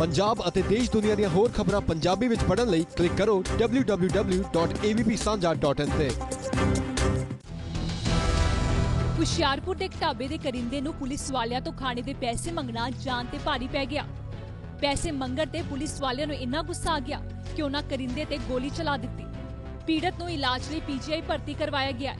ਪੰਜਾਬ ਅਤੇ ਦੇਸ਼ ਦੁਨੀਆ ਦੀਆਂ ਹੋਰ ਖਬਰਾਂ ਪੰਜਾਬੀ ਵਿੱਚ ਪੜ੍ਹਨ ਲਈ ਕਲਿੱਕ ਕਰੋ www.avpsanja.in ਤੇ। ਹੁਸ਼ਿਆਰਪੁਰ ਦੇ ਢਾਬੇ ਦੇ ਕਰਿੰਦੇ ਨੂੰ ਪੁਲਿਸ ਵਾਲਿਆਂ ਤੋਂ ਖਾਣੇ ਦੇ ਪੈਸੇ ਮੰਗਣਾ ਜਾਨ ਤੇ ਭਾਰੀ ਪੈ ਗਿਆ। ਪੈਸੇ ਮੰਗਣ ਤੇ ਪੁਲਿਸ ਵਾਲਿਆਂ ਨੂੰ ਇੰਨਾ ਗੁੱਸਾ ਆ ਗਿਆ ਕਿ ਉਹਨਾਂ ਕਰਿੰਦੇ ਤੇ ਗੋਲੀ ਚਲਾ ਦਿੱਤੀ। ਪੀੜਤ ਨੂੰ ਇਲਾਜ ਲਈ ਪੀਜੀਆਈ ਭਰਤੀ ਕਰਵਾਇਆ ਗਿਆ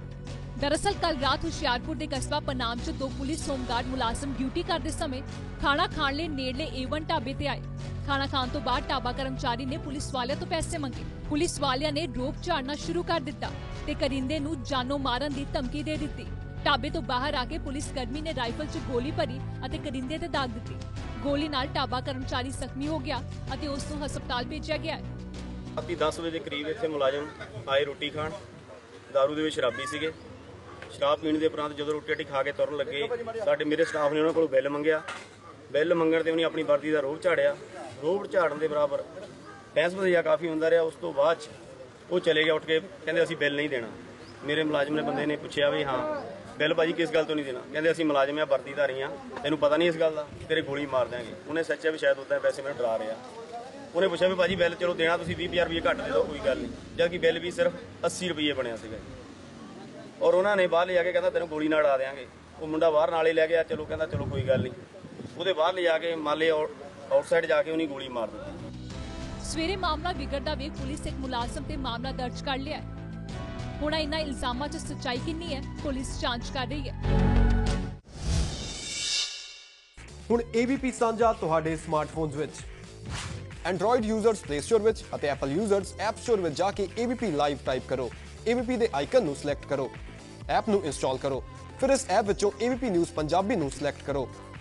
ਦਰਅਸਲ ਕੱਲ ਰਾਤ ਹੁਸ਼ਿਆਰਪੁਰ ਦੇ ਕਸਬਾ ਪਨਾਮ 'ਚ ਦੋ ਪੁਲਿਸ ਹੋਮਗਾਰਡ ਮੁਲਾਜ਼ਮ ਡਿਊਟੀ ਕਰਦੇ ਸਮੇਂ ਖਾਣਾ ਖਾਣ ਲਈ ਨੇੜਲੇ ਏਵਨ ਢਾਬੇ ਤੇ ਆਏ। ਖਾਣਾ ਖਾਣ ਤੋਂ ਬਾਅਦ ਢਾਬਾ ਕਰਮਚਾਰੀ ਨੇ ਪੁਲਿਸ ਵਾਲਿਆਂ ਤੋਂ ਪੈਸੇ ਮੰਗੇ। ਪੁਲਿਸ ਵਾਲਿਆਂ ਨੇ ਰੋਪ ਝਾੜਨਾ ਸ਼ੁਰੂ ਕਰ ਦਿੱਤਾ ਤੇ ਕਰਿੰਦੇ ਨੂੰ ਜਾਨੋਂ ਮਾਰਨ ਦੀ ਧਮਕੀ ਦੇ ਦਿੱਤੀ। ਢਾਬੇ ਤੋਂ ਬਾਹਰ ਆ ਕੇ ਪੁਲਿਸ ਕਰਮੀ ਨੇ ਰਾਈਫਲ 'ਚ ਗੋਲੀ ਭਰੀ ਅਤੇ ਕਰਿੰਦੇ ਤੇ ਦਾਗ ਦਿੱਤੀ। ਗੋਲੀ ਨਾਲ ਢਾਬਾ ਕਰਮਚਾਰੀ ਜ਼ਖਮੀ ਹੋ ਗਿਆ ਅਤੇ ਉਸ ਨੂੰ ਹਸਪਤਾਲ ਭੇਜਿਆ ਗਿਆ ਰਾਤੀ 10 ਵਜੇ ਦੇ ਕਰੀਬ ਇੱਥੇ ਮੁਲਾਜ਼ਮ ਆਏ ਰੋਟੀ ਖਾਣ। ਦਾਰੂ ਦੇ ਵਿੱਚ ਸ਼ਰਾਬੀ ਸੀਗੇ। ਸ਼ਰਾਬ ਪੀਣ ਦੇ ਉਪਰੰਤ ਜਦੋਂ ਰੋਟੀ ਰਾਟੀ ਖਾ ਕੇ ਤੁਰਨ ਲੱਗੇ, ਸਾਡੇ ਮੇਰੇ ਸਟਾਫ ਨੇ ਉਹਨਾਂ ਕੋਲੋਂ ਬਿੱਲ ਮੰਗਿਆ। ਬਿੱਲ ਮੰਗਣ ਤੇ ਉਹਨੇ ਆਪਣੀ ਵਰਦੀ ਦਾ ਰੋਬ ਝਾੜਿਆ। ਰੋਬ ਝਾੜਨ ਦੇ ਬਰਾਬਰ। ਬਹਿਸ ਬਜ਼ਈਆ ਕਾਫੀ ਹੁੰਦਾ ਰਿਹਾ, ਉਸ ਤੋਂ ਬਾਅਦ 'ਚ ਉਹ ਚਲੇ ਗਿਆ ਉੱਠ ਕੇ, ਕਹਿੰਦੇ ਅਸੀਂ ਬਿੱਲ ਨਹੀਂ ਦੇਣਾ। ਮੇਰੇ ਮੁਲਾਜ਼ਮ ਨੇ ਬੰਦੇ ਨੇ ਪੁੱਛਿਆ ਵੀ ਹਾਂ, ਬਿੱਲ ਭਾਜੀ ਕਿਸ ਗੱਲ ਤੋਂ ਨਹੀਂ ਦੇਣਾ? ਕਹਿੰਦੇ ਅਸੀਂ ਮੁਲਾਜ਼ਮ ਆ ਵਰਦੀਧਾਰੀ ਆ, ਤੈਨੂੰ ਪਤਾ ਨਹੀਂ ਇਸ ਗੱਲ ਦਾ, ਤੇਰੇ ਗੋਲੀ ਮਾਰ ਦਿਆਂਗੇ। ਉਹਨੇ ਸੱਚਿਆ ਵੀ ਸ਼ਾਇਦ ਉਦਾਂ ਵੈਸੇ ਮੈਨੂੰ ਡਰਾ ਰਿਹਾ। ਉਹਨੇ ਪੁੱਛਿਆ ਵੀ ਭਾਜੀ ਬਿੱਲ ਚਲੋ ਦੇਣਾ ਤੁਸੀਂ 20000 ਰੁਪਏ ਘੱਟ ਦੇ ਦਿਓ, ਕੋਈ ਗੱਲ ਨਹੀਂ। ਜਦ ਕਿ ਬਿੱਲ ਵੀ ਸਿਰਫ 80 ਰੁਪਏ ਬਣਿਆ ਸੀਗਾ ਔਰ ਉਹਨਾਂ ਨੇ ਬਾਹਰ ਲਿਜਾ ਕੇ ਕਹਿੰਦਾ ਤੈਨੂੰ ਗੋਲੀ ਨਾਲ ਉਡਾ ਦੇਾਂਗੇ ਉਹ ਮੁੰਡਾ ਬਾਹਰ ਨਾਲੇ ਲੈ ਗਿਆ, ਚਲੋ ਕਹਿੰਦਾ ਚਲੋ ਕੋਈ ਗੱਲ ਨਹੀਂ। ਉਹਦੇ ਬਾਹਰ ਲਿਜਾ ਕੇ ਮਾਲੇ ਆਊਟਸਾਈਡ ਜਾ ਕੇ ਉਹਨੇ ਗੋਲੀ ਮਾਰ ਦਿੱਤੀ। ਸਵੇਰੇ ਮਾਮਲਾ ਵਿਗੜਦਾ ਵੇਖ ਪੁਲਿਸ ਇੱਕ ਮੁਲਾਜ਼ਮ ਤੇ ਮਾਮਲਾ ਦਰਜ ਕਰ ਲਿਆ ਹੈ। ਹੁਣ ਇਹਨਾਂ ਇਲਜ਼ਾਮਾਂ 'ਚ ਸੱਚਾਈ ਕਿੰਨੀ ਹੈ ਪੁਲਿਸ ਜਾਂਚ ਕਰ ਰਹੀ ਹੈ। ਹੁਣ AVP ਸਾਂਝਾ ਤੁਹਾਡੇ ਸਮਾਰਟਫੋਨਸ ਵਿੱਚ। Android ਯੂਜ਼ਰਸ Play Store ਵਿੱਚ ਅਤੇ Apple ਯੂਜ਼ਰਸ App Store ਵਿੱਚ ਜਾ ਕੇ AVP ਲਾਈਵ ਟਾਈਪ ਕਰੋ। AVP ਦੇ ਆਈਕਨ ਨੂੰ ਸਿਲੈਕਟ ਕਰੋ। ਐਪ ਨੂੰ ਇੰਸਟਾਲ ਕਰੋ। ਫਿਰ ਇਸ ਐਪ ਵਿੱਚੋਂ AVP ਨਿਊਜ਼ ਪੰਜਾਬੀ ਨੂੰ ਸਿਲੈਕਟ ਕਰੋ।